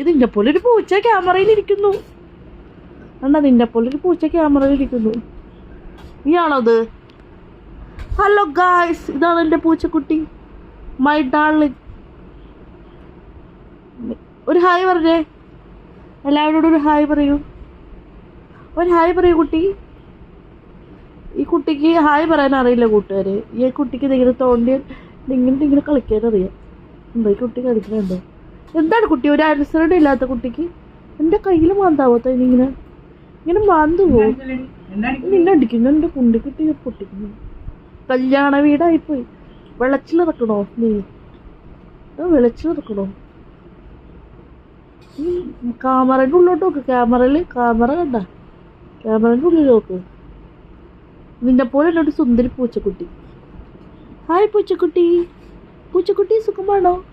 ഇത് പോലൊരു പൂച്ച ക്യാമറയിൽ ഇരിക്കുന്നു. അണ്ണാ നിന്നെ പോലൊരു പൂച്ച ക്യാമറയിൽ ഇരിക്കുന്നു. നീയാണോ അത് ഹലോ ഗായ്സ് ഇതാണ് എന്റെ പൂച്ചക്കുട്ടി. മൈ ഡാർലിംഗ് ഒരു ഹായ് പറഞ്ഞേ. എല്ലാവരോടും ഒരു ഹായ് പറയൂ. ഒരു ഹായ് പറയൂ കുട്ടി. ഈ കുട്ടിക്ക് ഹായ് പറയാൻ അറിയില്ല കൂട്ടുകാർ ഈ കുട്ടിക്ക് ഇങ്ങനെ തോണ്ടി ഇങ്ങനെ ഇങ്ങനെ കളിക്കാനറിയാം എന്തോ ഈ കുട്ടി കളിക്കണുണ്ടോ എന്താണ് കുട്ടി? ഒരു അനുസരണം ഇല്ലാത്ത കുട്ടിക്ക്. എന്റെ കയ്യിൽ മാന്താവാത്ത ഇങ്ങനെ ഇങ്ങനെ മാന്തു പോകും നിന്നെ അടിക്കുന്നു? എന്റെ കുണ്ടി കുട്ടി പൊട്ടിക്കുന്നു. കല്യാണ വീടായിപ്പോയി. വെളച്ചിലിറക്കണോ നീ? വെളച്ചിലിറക്കണോ ക്യാമറയുടെ ഉള്ളോട്ട് നോക്ക്. ക്യാമറയിൽ ക്യാമറ കണ്ട. ക്യാമറയുടെ ഉള്ളിൽ നോക്ക്. നിന്നെ പോലെ എന്നോട് സുന്ദരി പൂച്ചക്കുട്ടി. ഹായ് പൂച്ചക്കുട്ടി. പൂച്ചക്കുട്ടി സുഖമാണോ?